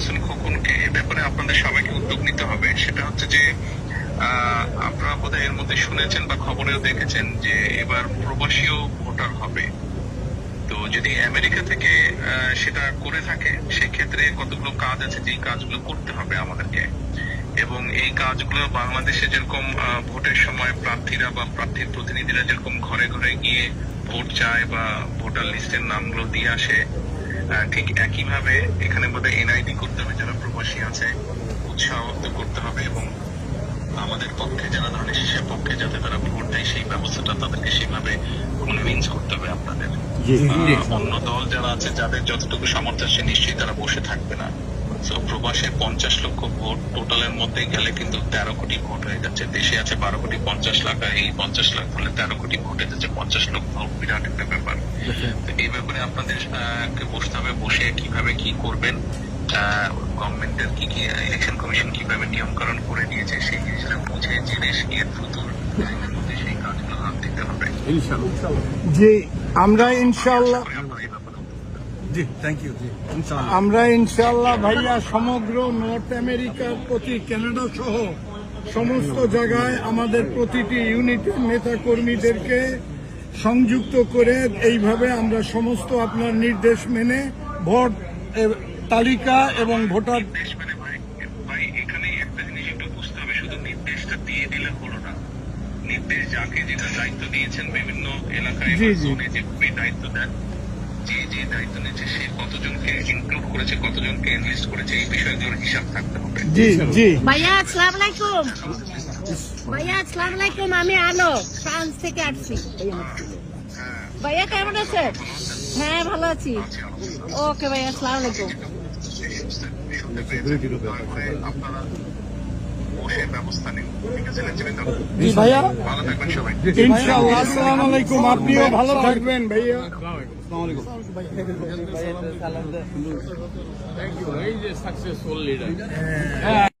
হোসেন খোকনকে এ ব্যাপারে আপনাদের সবাইকে উদ্যোগ নিতে হবে। সেটা হচ্ছে যে আপনারা বোধহয় এর মধ্যে শুনেছেন বা খবরেও দেখেছেন যে, এবার প্রবাসীও ভোটার হবে। তো যদি আমেরিকা থেকে সেটা করে থাকে, সেক্ষেত্রে কতগুলো কাজ আছে যে কাজগুলো করতে হবে আমাদেরকে। এবং এই কাজগুলো বাংলাদেশে যেরকম ভোটের সময় প্রার্থীরা বা প্রার্থীর প্রতিনিধিরা যেরকম ঘরে ঘরে গিয়ে ভোট চায় বা ভোটার লিস্টের নামগুলো দিয়ে আসে ঠিক একইভাবে এখানে বোধহয় এনআইডি করতে হবে যারা প্রবাসী আছে উৎসাহ করতে হবে এবং আমাদের পক্ষে যারা ধরেন শেষের পক্ষে যাতে তারা ভোট দেয় সেই ব্যবস্থাটা তাদেরকে সেইভাবে কনভিন্স করতে হবে আপনাদের। অন্য দল যারা আছে যাদের যতটুকু সামর্থ্য আছে নিশ্চয়ই তারা বসে থাকবে না। তো প্রবাসে পঞ্চাশ লক্ষ ভোট টোটালের মধ্যে গেলে কিন্তু তেরো কোটি ভোট হয়ে যাচ্ছে। দেশে আছে বারো কোটি পঞ্চাশ লাখ আর এই পঞ্চাশ লাখ হলে তেরো কোটি ভোট হয়ে যাচ্ছে। পঞ্চাশ লক্ষ ভোট বিরাট একটা ব্যাপার। তো এই ব্যাপারে আপনাদের কে বসতে হবে বসে কীভাবে কি করবেন গভর্নমেন্টের কি কি ইলেকশন কমিশন কীভাবে নিয়মকরণ করে দিয়েছে সেই জিনিসটা বুঝে জেনে এর দ্রুত সেই কাজগুলো হাত দিতে হবে। জি আমরা ইনশাল্লাহ তারপরে আপনারা এই ব্যাপারে জি থ্যাংক ইউ জি আমরা ইনশাল্লাহ ভাইয়া সমগ্র নর্থ আমেরিকার প্রতি কানাডা সহ সমস্ত জায়গায় আমাদের প্রতিটি ইউনিটের নেতা কর্মীদেরকে সংযুক্ত করে এইভাবে আমরা সমস্ত আপনার নির্দেশ মেনে ভোট তালিকা এবং ভোটার নির্দেশ মানে এখানে একটা জিনিস একটু বুঝতে হবে শুধু নির্দেশটা দিয়ে দিলে হলো না। নির্দেশ যাকে যেটা দায়িত্ব দিয়েছেন বিভিন্ন এলাকায় দায়িত্ব দেন যে যে দায়িত্ব নিয়েছে সে কতজনকে ইনক্লুড করেছে কতজনকে এনলিস্ট করেছে এই বিষয়গুলোর হিসাব থাকতে হবে। জি জি। ভাইয়া আসসালাম আলাইকুম। ভাইয়া আসসালাম আলাইকুম আমি আলো ফ্রান্স থেকে আসছি। ভাইয়া কেমন আছে হ্যাঁ ভালো আছি। ওকে ভাইয়া আসসালাম আলাইকুম। আপনারা বসে ব্যবস্থা নিন ঠিক আছে জি ভাইয়া? ভালো থাকবেন সবাই। ইনশাল্লাহ আসসালামু আলাইকুম। আপনিও ভালো থাকবেন ভাইয়া। এই যে সাকসেসফুল লিডার